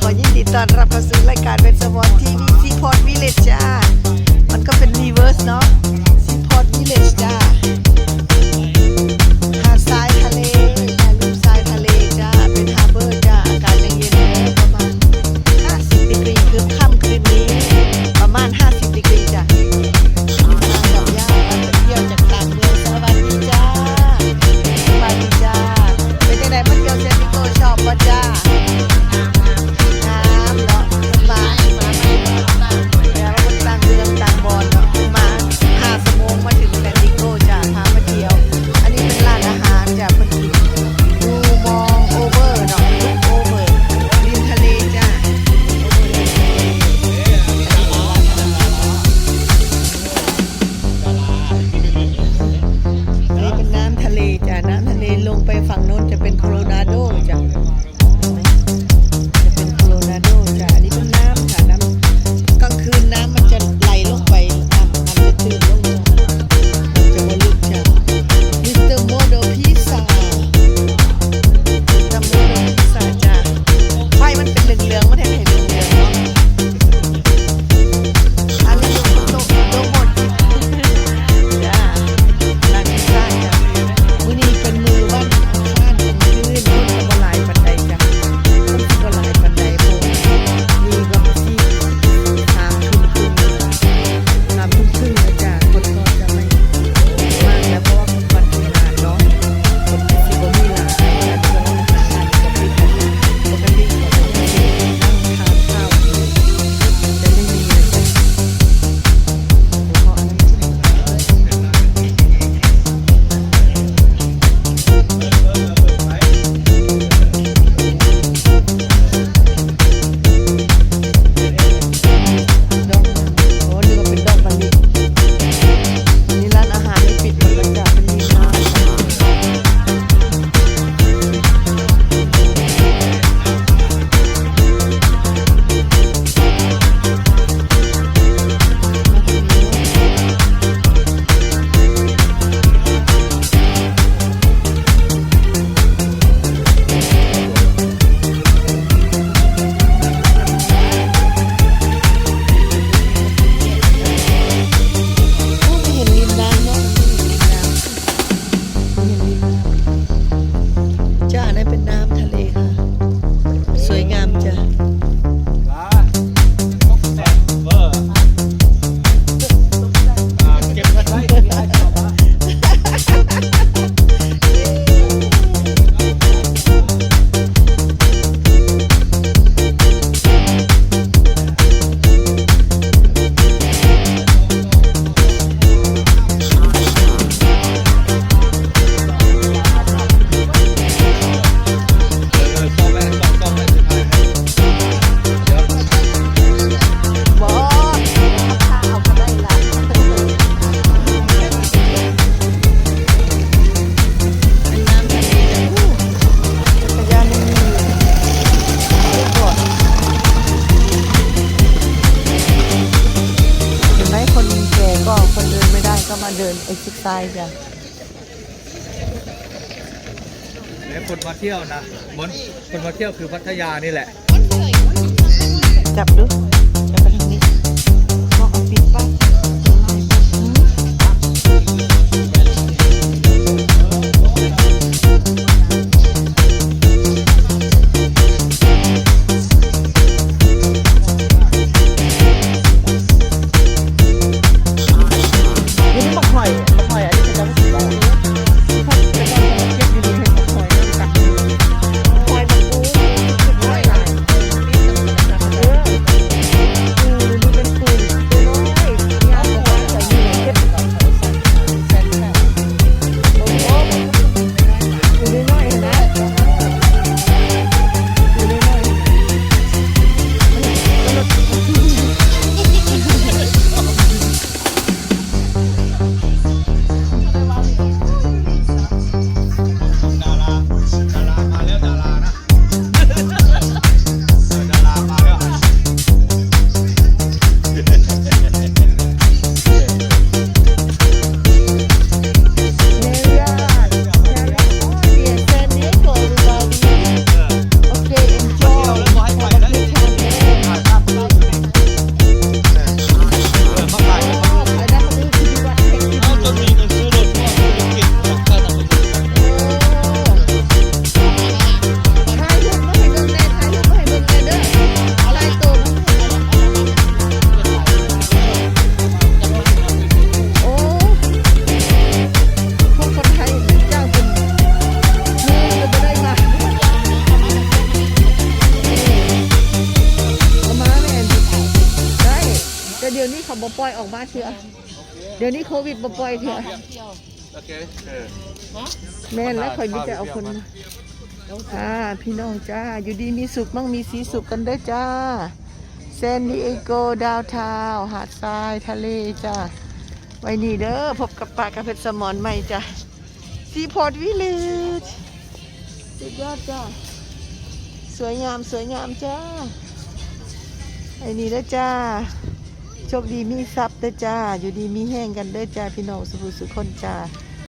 ขอยินดีต้อนรับเข้าสู่รายการเป็นสมอนทีวีซีพอร์ตวิลเลจจ้า มันก็เป็นรีเวิร์สเนาะซีพอร์ตวิลเลจจ้า exercise จ้ะแล้วคนมาเที่ยวนะมืนคนมาเที่ยวคือพัทยานี่แหละ จับดู เขาบ่ปล่อยออกมาเถอะเดี๋ยวนี้โควิดบ่ปล่อยเถอะโอเคเออแม่นแล้วคอยมีแต่เอาคนมาอ่าพี่น้องจ้า อยู่ดีมีสุขมั่งมีสีสุขกันเด้อจ้าเซนดิเอโกดาวทาวหาดทรายทะเลจ้าไว้นี่เด้อพบกับปลากระเพชรสมอนใหม่จ้าซีพอร์ตวิลเลจสุดยอดจ้าสวยงามสวยงามจ้าไอ้นี่เด้อจ้า โชคดีมีทรัพย์เด้อจ้า อยู่ดีมีแห้งกันเด้อจ้าพี่น้องสุภุสุคนจ้า